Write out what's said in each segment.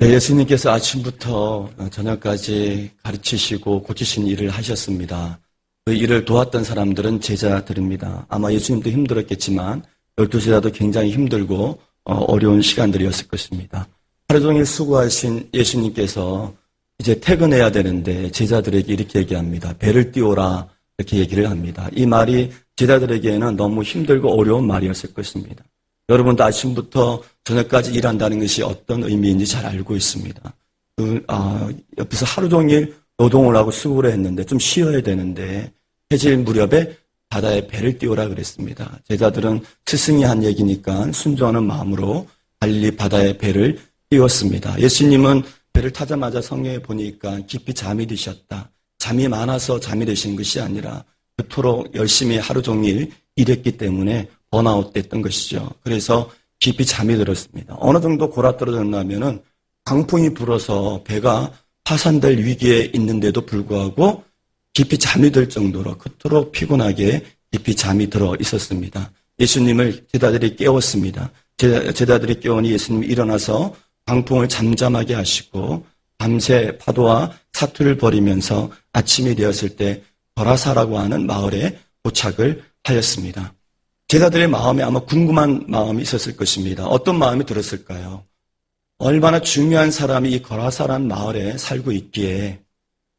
네, 예수님께서 아침부터 저녁까지 가르치시고 고치신 일을 하셨습니다. 그 일을 도왔던 사람들은 제자들입니다. 아마 예수님도 힘들었겠지만 열두 제자도 굉장히 힘들고 어, 어려운 시간들이었을 것입니다. 하루 종일 수고하신 예수님께서 이제 퇴근해야 되는데 제자들에게 이렇게 얘기합니다. 배를 띄워라 이렇게 얘기를 합니다. 이 말이 제자들에게는 너무 힘들고 어려운 말이었을 것입니다. 여러분도 아침부터 저녁까지 일한다는 것이 어떤 의미인지 잘 알고 있습니다. 그, 아, 옆에서 하루 종일 노동을 하고 수고를 했는데 좀 쉬어야 되는데 해질 무렵에 바다에 배를 띄우라 그랬습니다. 제자들은 스승이 한 얘기니까 순종하는 마음으로 달리 바다에 배를 띄웠습니다. 예수님은 배를 타자마자 성경에 보니까 깊이 잠이 드셨다. 잠이 많아서 잠이 드신 것이 아니라 그토록 열심히 하루 종일 일했기 때문에 번아웃 됐던 것이죠. 그래서 깊이 잠이 들었습니다. 어느 정도 골아 떨어졌냐면은 강풍이 불어서 배가 파산될 위기에 있는데도 불구하고 깊이 잠이 들 정도로 그토록 피곤하게 깊이 잠이 들어 있었습니다. 예수님을 제자들이 깨웠습니다. 제자 들이 깨우니 예수님이 일어나서 강풍을 잠잠하게 하시고 밤새 파도와 사투를 벌이면서 아침이 되었을 때 거라사라고 하는 마을에 도착을 하였습니다. 제자들의 마음에 아마 궁금한 마음이 있었을 것입니다. 어떤 마음이 들었을까요? 얼마나 중요한 사람이 이 거라사란 마을에 살고 있기에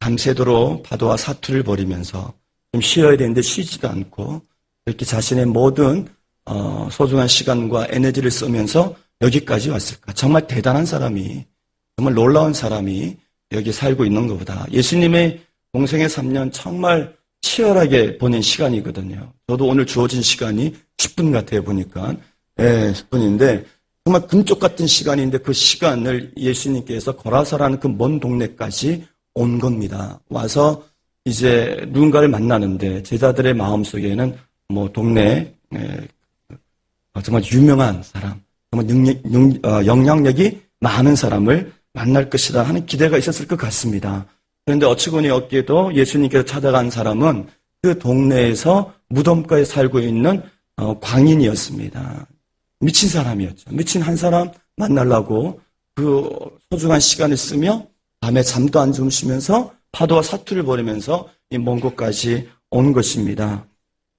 밤새도록 파도와 사투를 벌이면서 좀 쉬어야 되는데 쉬지도 않고 이렇게 자신의 모든 어, 소중한 시간과 에너지를 쓰면서 여기까지 왔을까? 정말 대단한 사람이 정말 놀라운 사람이 여기 살고 있는 것보다 예수님의 공생의 3년 정말 치열하게 보낸 시간이거든요. 저도 오늘 주어진 시간이 10분 같아요, 보니까. 예, 10분인데, 정말 금쪽 같은 시간인데 그 시간을 예수님께서 거라사라는 그 먼 동네까지 온 겁니다. 와서 이제 누군가를 만나는데 제자들의 마음 속에는 뭐 동네, 예, 정말 유명한 사람, 정말 능력, 어, 영향력이 많은 사람을 만날 것이다 하는 기대가 있었을 것 같습니다. 그런데 어찌고니 없게도 예수님께서 찾아간 사람은 그 동네에서 무덤가에 살고 있는 어, 광인이었습니다. 미친 사람이었죠. 미친 한 사람 만나려고 그 소중한 시간을 쓰며 밤에 잠도 안 주무시면서 파도와 사투를 벌이면서 이 먼 곳까지 온 것입니다.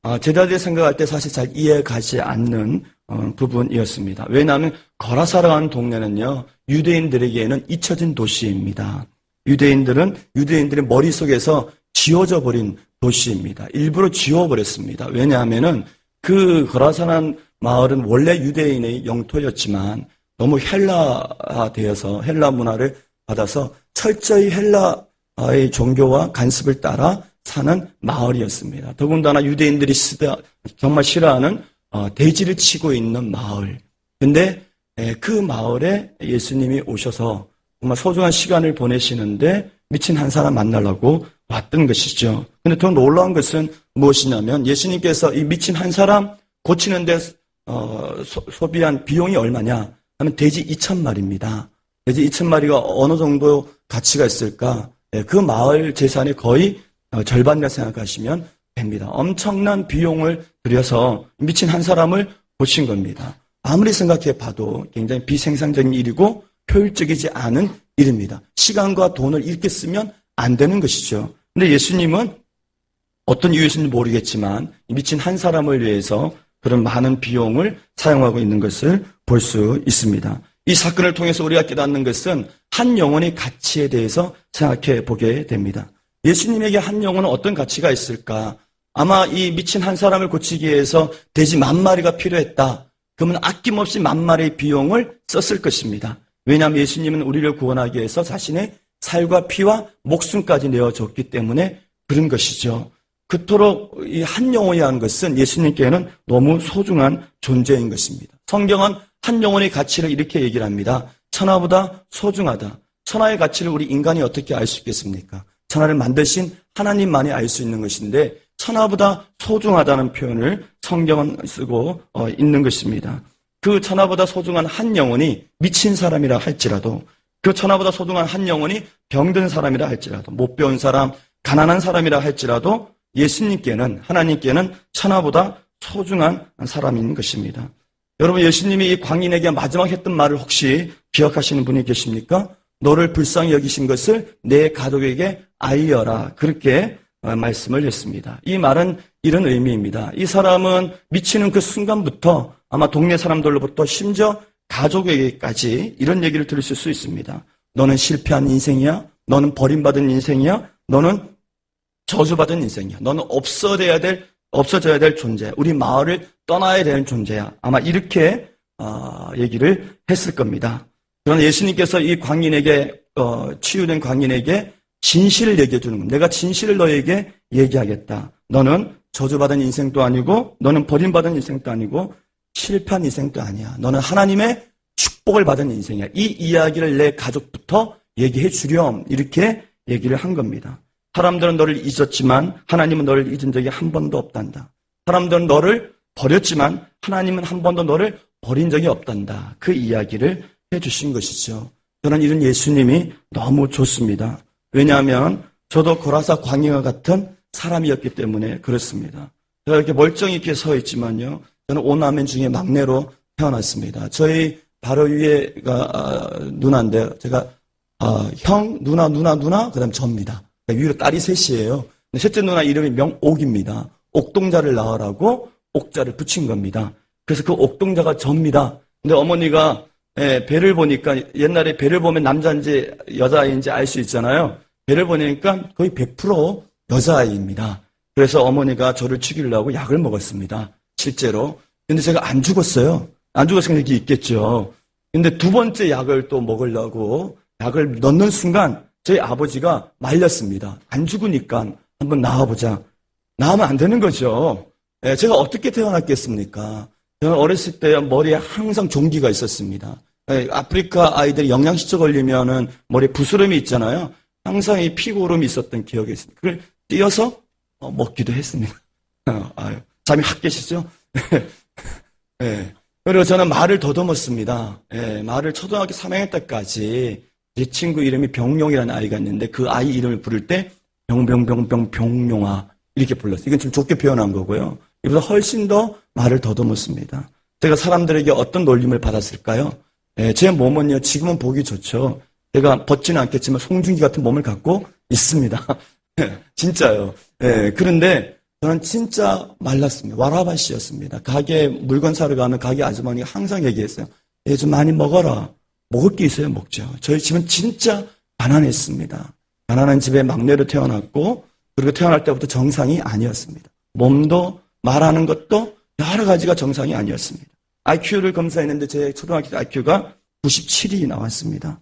아, 제자들이 생각할 때 사실 잘 이해가지 않는 어, 부분이었습니다. 왜냐하면 거라사라는 동네는요 유대인들에게는 잊혀진 도시입니다. 유대인들은 유대인들의 머릿속에서 지워져 버린 도시입니다. 일부러 지워버렸습니다. 왜냐하면은 그 거라산한 마을은 원래 유대인의 영토였지만 너무 헬라되어서 헬라 문화를 받아서 철저히 헬라의 종교와 간습을 따라 사는 마을이었습니다. 더군다나 유대인들이 정말 싫어하는 어, 대지를 치고 있는 마을. 근데 그 마을에 예수님이 오셔서 정말 소중한 시간을 보내시는데 미친 한 사람 만나려고 왔던 것이죠. 근데 더 놀라운 것은 무엇이냐면 예수님께서 이 미친 한 사람 고치는데 어, 소, 비한 비용이 얼마냐 하면 돼지 2천 마리입니다. 돼지 2천 마리가 어느 정도 가치가 있을까? 네, 그 마을 재산의 거의 어, 절반이라 생각하시면 됩니다. 엄청난 비용을 들여서 미친 한 사람을 고친 겁니다. 아무리 생각해 봐도 굉장히 비생산적인 일이고 효율적이지 않은 일입니다. 시간과 돈을 이렇게 쓰면 안 되는 것이죠. 근데 예수님은 어떤 이유였는지 모르겠지만 미친 한 사람을 위해서 그런 많은 비용을 사용하고 있는 것을 볼 수 있습니다. 이 사건을 통해서 우리가 깨닫는 것은 한 영혼의 가치에 대해서 생각해 보게 됩니다. 예수님에게 한 영혼은 어떤 가치가 있을까? 아마 이 미친 한 사람을 고치기 위해서 돼지 만 마리가 필요했다. 그러면 아낌없이 만 마리의 비용을 썼을 것입니다. 왜냐하면 예수님은 우리를 구원하기 위해서 자신의 살과 피와 목숨까지 내어줬기 때문에 그런 것이죠. 그토록 이 한 영혼이라는 것은 예수님께는 너무 소중한 존재인 것입니다. 성경은 한 영혼의 가치를 이렇게 얘기를 합니다. 천하보다 소중하다. 천하의 가치를 우리 인간이 어떻게 알 수 있겠습니까? 천하를 만드신 하나님만이 알 수 있는 것인데 천하보다 소중하다는 표현을 성경은 쓰고 어, 있는 것입니다. 그 천하보다 소중한 한 영혼이 미친 사람이라 할지라도 그 천하보다 소중한 한 영혼이 병든 사람이라 할지라도 못 배운 사람, 가난한 사람이라 할지라도 예수님께는 하나님께는 천하보다 소중한 사람인 것입니다. 여러분 예수님이 이 광인에게 마지막 했던 말을 혹시 기억하시는 분이 계십니까? 너를 불쌍히 여기신 것을 내 가족에게 알려라. 그렇게 어, 말씀을 했습니다. 이 말은 이런 의미입니다. 이 사람은 미치는 그 순간부터 아마 동네 사람들로부터 심지어 가족에게까지 이런 얘기를 들을 수 있습니다. 너는 실패한 인생이야? 너는 버림받은 인생이야? 너는 저주받은 인생이야. 너는 없어져야 될, 없어져야 될 존재야. 우리 마을을 떠나야 되는 존재야. 아마 이렇게, 어, 얘기를 했을 겁니다. 그러나 예수님께서 이 광인에게, 어, 치유된 광인에게 진실을 얘기해 주는 겁니다. 내가 진실을 너에게 얘기하겠다. 너는 저주받은 인생도 아니고, 너는 버림받은 인생도 아니고, 실패한 인생도 아니야. 너는 하나님의 축복을 받은 인생이야. 이 이야기를 내 가족부터 얘기해 주렴. 이렇게 얘기를 한 겁니다. 사람들은 너를 잊었지만 하나님은 너를 잊은 적이 한 번도 없단다. 사람들은 너를 버렸지만 하나님은 한 번도 너를 버린 적이 없단다. 그 이야기를 해 주신 것이죠. 저는 이런 예수님이 너무 좋습니다. 왜냐하면 저도 고라사 광야와 같은 사람이었기 때문에 그렇습니다. 제가 이렇게 멀쩡히 이렇게 서 있지만요. 저는 오남매 중에 막내로 태어났습니다. 저희 바로 위에가 아, 누나인데 제가 아, 형, 누나, 누나, 누나, 그 다음 접니다. 위로 딸이 셋이에요. 셋째 누나 이름이 명옥입니다. 옥동자를 낳으라고 옥자를 붙인 겁니다. 그래서 그 옥동자가 접니다. 근데 어머니가 예, 배를 보니까 옛날에 배를 보면 남자인지 여자아이인지 알 수 있잖아요. 배를 보니까 거의 100% 여자아이입니다. 그래서 어머니가 저를 죽이려고 약을 먹었습니다. 실제로. 근데 제가 안 죽었어요. 안 죽었으면 이렇게 있겠죠. 근데 두 번째 약을 또 먹으려고 약을 넣는 순간 저희 아버지가 말렸습니다. 안 죽으니까 한번 나와보자. 나오면 안 되는 거죠. 예, 제가 어떻게 태어났겠습니까? 저는 어렸을 때 머리에 항상 종기가 있었습니다. 예, 아프리카 아이들이 영양실조 걸리면은 머리에 부스름이 있잖아요. 항상 이 피고름이 있었던 기억이 있습니다. 그걸 띄어서 어, 먹기도 했습니다. 어, 아유, 잠이 확 깨시죠? 예. 그리고 저는 말을 더듬었습니다. 예, 말을 초등학교 3학년 때까지 제 친구 이름이 병용이라는 아이가 있는데 그 아이 이름을 부를 때 병병병병 병용아 이렇게 불렀어요. 이건 좀 좋게 표현한 거고요. 이보다 훨씬 더 말을 더듬었습니다. 제가 사람들에게 어떤 놀림을 받았을까요? 예, 제 몸은요 지금은 보기 좋죠. 제가 벗지는 않겠지만 송중기 같은 몸을 갖고 있습니다. 진짜요. 예, 그런데 저는 진짜 말랐습니다. 와라바 씨였습니다. 가게 물건 사러 가면 가게 아주머니가 항상 얘기했어요. 얘 좀 많이 먹어라. 먹을 게 있어야 먹죠. 저희 집은 진짜 가난했습니다. 가난한 집에 막내로 태어났고 그리고 태어날 때부터 정상이 아니었습니다. 몸도 말하는 것도 여러 가지가 정상이 아니었습니다. IQ를 검사했는데 제 초등학교 때 IQ가 97이 나왔습니다.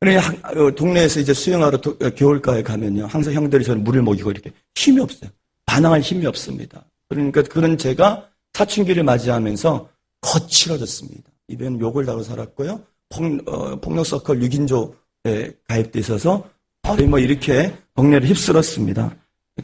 그래 어, 동네에서 이제 수영하러 도- 어, 겨울가에 가면요 항상 형들이 저는 물을 먹이고 이렇게 힘이 없어요. 반항할 힘이 없습니다. 그러니까 그런 제가 사춘기를 맞이하면서 거칠어졌습니다. 입에는 욕을 다고 살았고요. 폭, 어, 폭력 서클 6인조에 가입돼 있어서 거의 뭐 이렇게 동네를 휩쓸었습니다.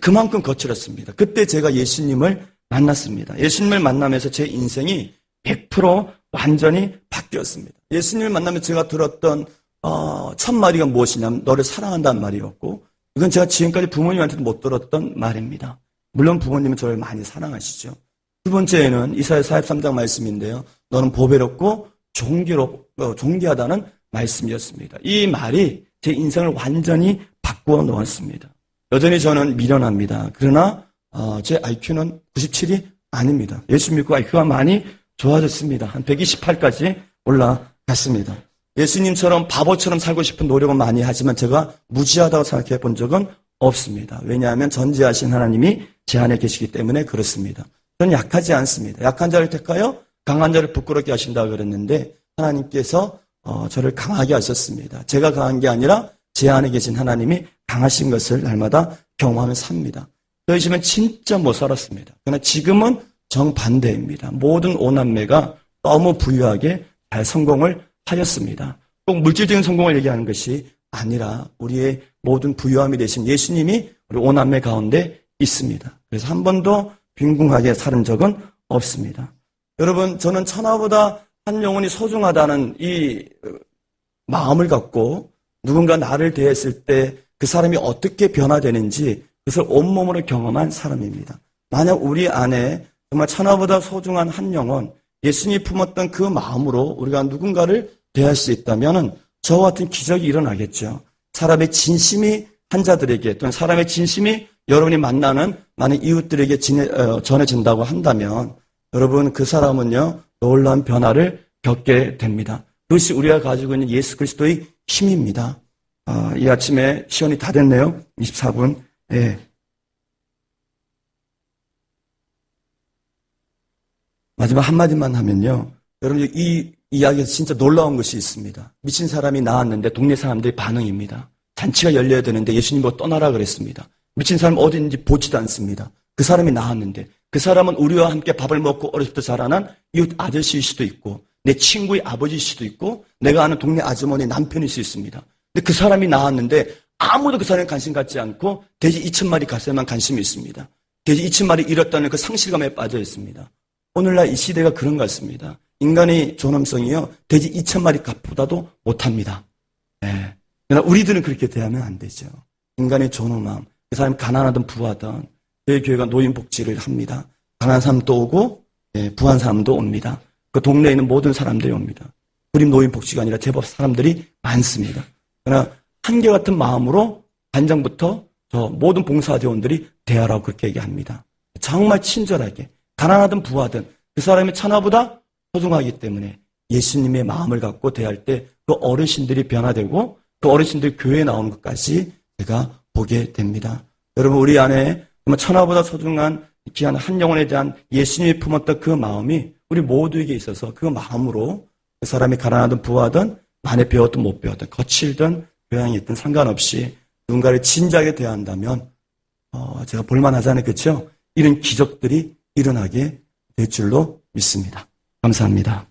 그만큼 거칠었습니다. 그때 제가 예수님을 만났습니다. 예수님을 만나면서 제 인생이 100% 완전히 바뀌었습니다. 예수님을 만나면 제가 들었던 어, 첫 마디가 무엇이냐면 너를 사랑한다는 말이었고 이건 제가 지금까지 부모님한테도 못 들었던 말입니다. 물론 부모님은 저를 많이 사랑하시죠. 두 번째는 이사야 43장 말씀인데요. 너는 보배롭고 종기로, 어, 종기하다는 말씀이었습니다. 이 말이 제 인생을 완전히 바꾸어 놓았습니다. 여전히 저는 미련합니다. 그러나 어, 제 IQ는 97이 아닙니다. 예수 믿고 IQ가 많이 좋아졌습니다. 한 128까지 올라갔습니다. 예수님처럼 바보처럼 살고 싶은 노력은 많이 하지만 제가 무지하다고 생각해 본 적은 없습니다. 왜냐하면 전지하신 하나님이 제 안에 계시기 때문에 그렇습니다. 저는 약하지 않습니다. 약한 자를 택하여 강한 자를 부끄럽게 하신다 그랬는데 하나님께서 어, 저를 강하게 하셨습니다. 제가 강한 게 아니라 제 안에 계신 하나님이 강하신 것을 날마다 경험하며 삽니다. 집은 진짜 못 살았습니다. 그러나 지금은 정반대입니다. 모든 오남매가 너무 부유하게 잘 성공을 하였습니다. 꼭 물질적인 성공을 얘기하는 것이 아니라 우리의 모든 부유함이 되신 예수님이 우리 오남매 가운데 있습니다. 그래서 한 번도 빈궁하게 살은 적은 없습니다. 여러분, 저는 천하보다 한 영혼이 소중하다는 이 어, 마음을 갖고 누군가 나를 대했을 때 그 사람이 어떻게 변화되는지 그것을 온몸으로 경험한 사람입니다. 만약 우리 안에 정말 천하보다 소중한 한 영혼, 예수님이 품었던 그 마음으로 우리가 누군가를 대할 수 있다면은 저와 같은 기적이 일어나겠죠. 사람의 진심이 환자들에게 또는 사람의 진심이 여러분이 만나는 많은 이웃들에게 어, 전해진다고 한다면 여러분 그 사람은요 놀라운 변화를 겪게 됩니다. 그것이 우리가 가지고 있는 예수 그리스도의 힘입니다. 아, 이 아침에 시간이 다 됐네요. 24분. 예. 마지막 한마디만 하면요. 여러분, 이 이야기에서 진짜 놀라운 것이 있습니다. 미친 사람이 나왔는데 동네 사람들의 반응입니다. 잔치가 열려야 되는데 예수님 뭐 떠나라 그랬습니다. 미친 사람 어디 있는지 보지도 않습니다. 그 사람이 나왔는데 그 사람은 우리와 함께 밥을 먹고 어렸을 때 자라난 이웃 아저씨일 수도 있고 내 친구의 아버지일 수도 있고 내가 아는 동네 아주머니 남편일 수 있습니다. 근데 그 사람이 나왔는데 아무도 그 사람에 관심 갖지 않고 돼지 2천 마리 가세만 관심이 있습니다. 돼지 2천 마리 잃었다는 그 상실감에 빠져 있습니다. 오늘날 이 시대가 그런 것 같습니다. 인간의 존엄성이요 돼지 2천 마리 값보다도 못합니다. 예. 그러나 우리들은 그렇게 대하면 안 되죠. 인간의 존엄함, 그 사람이 가난하든 부하든 저희 교회가 노인 복지를 합니다. 가난한 사람도 오고 예, 부한 사람도 옵니다. 그 동네에 있는 모든 사람들이 옵니다. 우리 노인 복지가 아니라 제법 사람들이 많습니다. 그러나 한결같은 마음으로 반장부터 저 모든 봉사대원들이 대하라고 그렇게 얘기합니다. 정말 친절하게 가난하든 부하든 그 사람이 천하보다 소중하기 때문에 예수님의 마음을 갖고 대할 때 그 어르신들이 변화되고 그 어르신들이 교회에 나오는 것까지 제가 보게 됩니다. 여러분 우리 안에 천하보다 소중한 귀한 한 영혼에 대한 예수님이 품었던 그 마음이 우리 모두에게 있어서 그 마음으로 그 사람이 가난하든 부하든 많이 배웠든 못 배웠든 거칠든 교양이 있든 상관없이 누군가를 진지하게 대한다면 어, 제가 볼만하잖아요. 그렇죠? 이런 기적들이 일어나게 될 줄로 믿습니다. 감사합니다.